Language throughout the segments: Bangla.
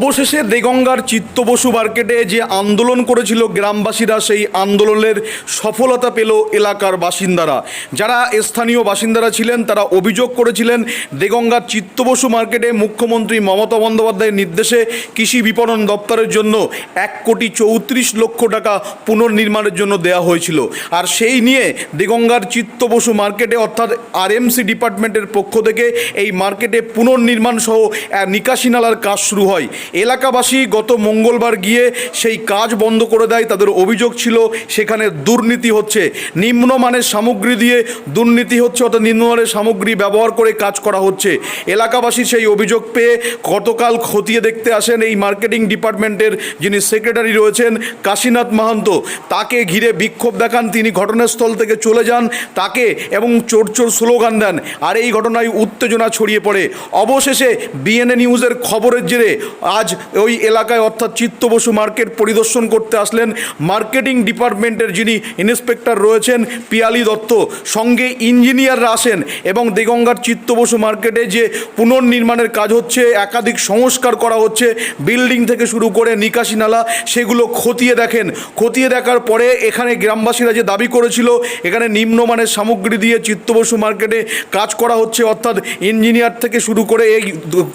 অবশেষে দেগঙ্গার চিত্তবসু মার্কেটে যে আন্দোলন করেছিল গ্রামবাসীরা, সেই আন্দোলনের সফলতা পেল এলাকার বাসিন্দারা। যারা স্থানীয় বাসিন্দারা ছিলেন, তারা অভিযোগ করেছিলেন, দেগঙ্গার চিত্তবসু মার্কেটে মুখ্যমন্ত্রী মমতা বন্দ্যোপাধ্যায়ের নির্দেশে কৃষি বিপণন দপ্তরের জন্য এক কোটি চৌত্রিশ লক্ষ টাকা পুনর্নির্মাণের জন্য দেওয়া হয়েছিল। আর সেই নিয়ে দেগঙ্গার চিত্তবসু মার্কেটে, অর্থাৎ আরএমসি ডিপার্টমেন্টের পক্ষ থেকে এই মার্কেটে পুনর্নির্মাণ সহ নিকাশি নালার কাজ শুরু হয়। এলাকাবাসী গত মঙ্গলবার গিয়ে সেই কাজ বন্ধ করে দেয়, তাদের অভিযোগ ছিল সেখানে দুর্নীতি হচ্ছে। নিম্নমানের সামগ্রী দিয়ে দুর্নীতি হচ্ছে, অর্থাৎ নিম্নমানের সামগ্রী ব্যবহার করে কাজ করা হচ্ছে। এলাকাবাসী সেই অভিযোগ পেয়ে গতকাল খতিয়ে দেখতে আসেন এই মার্কেটিং ডিপার্টমেন্টের যিনি সেক্রেটারি রয়েছেন কাশীনাথ মাহান্ত। তাকে ঘিরে বিক্ষোভ দেখান, তিনি ঘটনাস্থল থেকে চলে যান, তাকে এবং চোর চোর স্লোগান দেন, আর এই ঘটনায় উত্তেজনা ছড়িয়ে পড়ে। অবশেষে বিএনএ নিউজের খবরের জেরে আজ ওই এলাকায় অর্থাৎ চিত্তবসু মার্কেট পরিদর্শন করতে আসলেন মার্কেটিং ডিপার্টমেন্টের যিনি ইন্সপেক্টর রয়েছেন পিয়ালি দত্ত। সঙ্গে ইঞ্জিনিয়াররা আসেন এবং দেগঙ্গার চিত্তবসু মার্কেটে যে পুনর্নির্মাণের কাজ হচ্ছে, একাধিক সংস্কার করা হচ্ছে, বিল্ডিং থেকে শুরু করে নিকাশি নালা, সেগুলো খতিয়ে দেখেন। খতিয়ে দেখার পরে এখানে গ্রামবাসীরা যে দাবি করেছিল, এখানে নিম্নমানের সামগ্রী দিয়ে চিত্তবসু মার্কেটে কাজ করা হচ্ছে, অর্থাৎ ইঞ্জিনিয়ার থেকে শুরু করে এই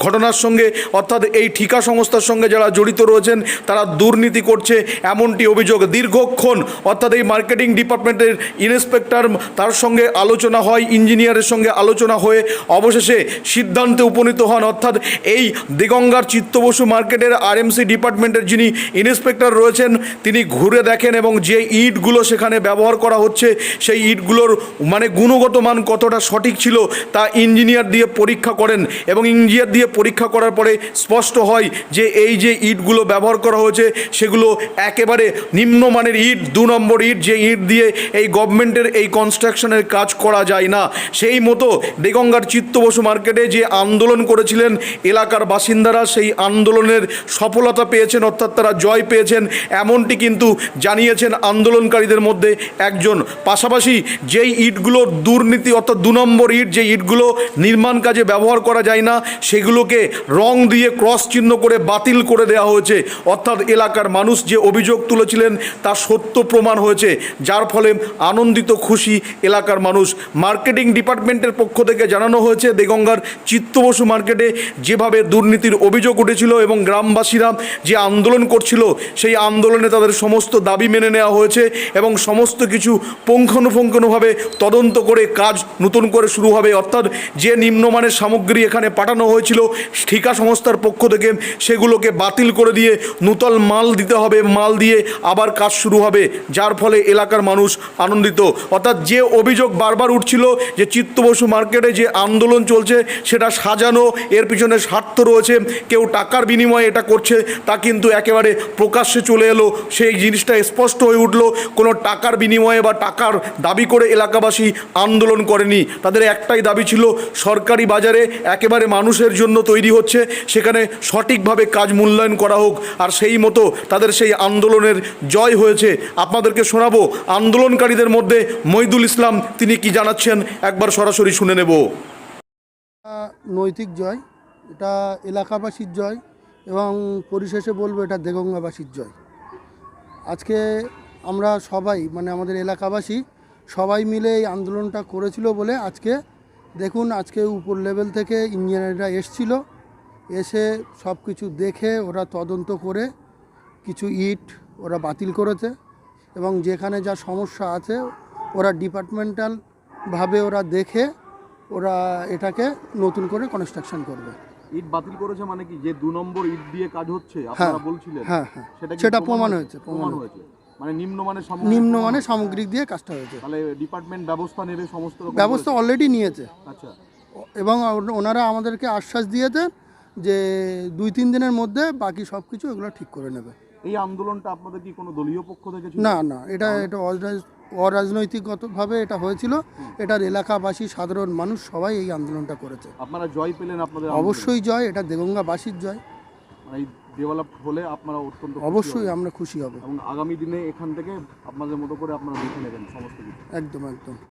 ঘটনার সঙ্গে, অর্থাৎ এই ঠিকা সংস্থার সঙ্গে যারা জড়িত রয়েছেন, তারা দুর্নীতি করছে এমনটি অভিযোগ। দীর্ঘক্ষণ অর্থাৎ এই মার্কেটিং ডিপার্টমেন্টের ইন্সপেক্টর, তার সঙ্গে আলোচনা হয়, ইঞ্জিনিয়ারের সঙ্গে আলোচনা হয়ে অবশেষে সিদ্ধান্তে উপনীত হন। অর্থাৎ এই দিগঙ্গার চিত্তবসু মার্কেটের আরএমসি ডিপার্টমেন্টের যিনি ইন্সপেক্টর রয়েছেন, তিনি ঘুরে দেখেন এবং যে ইটগুলো সেখানে ব্যবহার করা হচ্ছে, সেই ইটগুলোর মানে গুণগত মান কতটা সঠিক ছিল, তা ইঞ্জিনিয়ার দিয়ে পরীক্ষা করেন এবং ইঞ্জিনিয়ার দিয়ে পরীক্ষা করার পরে স্পষ্ট হয় যে এই যে ইটগুলো ব্যবহার করা হয়েছে, সেগুলো একেবারে নিম্নমানের ইট, দু নম্বর ইট, যে ইট দিয়ে এই গভর্নমেন্টের এই কনস্ট্রাকশনের কাজ করা যায় না। সেই মতো দেগঙ্গার চিত্তবসু মার্কেটে যে আন্দোলন করেছিলেন, এলাকার বাসিন্দারা সেই আন্দোলনের সফলতা পেয়েছেন, অর্থাৎ তারা জয় পেয়েছেন। এমনটি কিন্তু জানিয়েছেন আন্দোলনকারীদের মধ্যে একজন। পাশাপাশি যেই ইটগুলো দুর্নীতি, অর্থাৎ দু নম্বর ইট যে ইটগুলো নির্মাণ কাজে ব্যবহার করা যায় না, সেগুলোকে রং দিয়ে ক্রস চিহ্ন করে বাতিল করে দেওয়া হয়েছে। অর্থাৎ এলাকার মানুষ যে অভিযোগ তুলেছিলেন, তা সত্য প্রমাণ হয়েছে। যার ফলে আনন্দিত খুশি এলাকার মানুষ। মার্কেটিং ডিপার্টমেন্টের পক্ষ থেকে জানানো হয়েছে, দেগঙ্গার চিত্তবসু মার্কেটে যেভাবে দুর্নীতির অভিযোগ উঠেছিল এবং গ্রামবাসীরা যে আন্দোলন করছিল, সেই আন্দোলনে তাদের সমস্ত দাবি মেনে নেওয়া হয়েছে এবং সমস্ত কিছু পুঙ্খানুপুঙ্খানুভাবে তদন্ত করে কাজ নতুন করে শুরু হবে। অর্থাৎ যে নিম্নমানের সামগ্রী এখানে পাঠানো হয়েছিল ঠিকা সংস্থার পক্ষ থেকে সেগুলোকে বাতিল করে দিয়ে নূতন মাল দিতে হবে, মাল দিয়ে আবার কাজ শুরু হবে। যার ফলে এলাকার মানুষ আনন্দিত। অর্থাৎ যে অভিযোগ বারবার উঠছিল যে চিত্তবসু মার্কেটে যে আন্দোলন চলছে, সেটা সাজানো, এর পিছনে স্বার্থ রয়েছে, কেউ টাকার বিনিময়ে এটা করছে, তা কিন্তু একেবারে প্রকাশ্যে চলে এলো। সেই জিনিসটা স্পষ্ট হয়ে উঠল, কোনো টাকার বিনিময়ে বা টাকার দাবি করে এলাকাবাসী আন্দোলন করেনি। তাদের একটাই দাবি ছিল, সরকারি বাজারে একেবারে মানুষের জন্য তৈরি হচ্ছে, সেখানে সঠিকভাবে কাজ মূল্যায়ন করা হোক, আর সেই মতো তাদের সেই আন্দোলনের জয় হয়েছে। আপনাদেরকে শোনাবো, আন্দোলনকারীদের মধ্যে মইদুল ইসলাম তিনি কি জানাচ্ছেন, একবার সরাসরি শুনে নেব। নৈতিক জয়, এটা এলাকাবাসীর জয়, এবং পরিশেষে বলব এটা দেগঙ্গাবাসীর জয়। আজকে আমরা সবাই মানে আমাদের এলাকাবাসী, সবাই মিলে এই আন্দোলনটা করেছিল বলে আজকে দেখুন, আজকে উপর লেভেল থেকে ইঞ্জিনিয়াররা এসছিল। এসে সব কিছু দেখে ওরা তদন্ত করে কিছু ইট ওরা বাতিল করেছে এবং যেখানে যা সমস্যা আছে ওরা ডিপার্টমেন্টালভাবে ওরা দেখে ওরা এটাকে নতুন করে কনস্ট্রাকশন করবে। ইট বাতিল করেছে মানে কি? যে দু নম্বর ইট দিয়ে কাজ হচ্ছে আপনারা বলছিলেন হ্যাঁ হ্যাঁ কি সেটা প্রমাণ হয়েছে? প্রমাণ হয়েছে। মানে নিম্নমানের সামগ্রী নিম্নমানের সামগ্রিক দিয়ে কাজটা হয়েছে। তাহলে ডিপার্টমেন্ট ব্যবস্থা নেবে সমস্ত ব্যবস্থা অলরেডি নিয়েছে। আচ্ছা। এবং ওনারা আমাদেরকে আশ্বাস দিয়েছেন যে দুই তিন দিনের মধ্যে বাকি সব কিছু এগুলো ঠিক করে নেবে। এই আন্দোলনটা আপনাদের কি কোনো দলীয় পক্ষ থেকে না না এটা এটা অরাজ- অরাজনৈতিকভাবে এটা হয়েছিল। এটার এলাকাবাসী সাধারণ মানুষ সবাই এই আন্দোলনটা করেছে। আপনারা জয় পেলেন আপনাদের অবশ্যই জয় এটা দেগঙ্গাবাসীর জয়। মানে এই ডেভেলপ হলে আপনারা অত্যন্ত অবশ্যই আমরা খুশি হব। এবং আগামী দিনে এখান থেকে আপনাদের মতো করে আপনারা দেখে নেবেন সমস্ত কিছু। একদম একদম।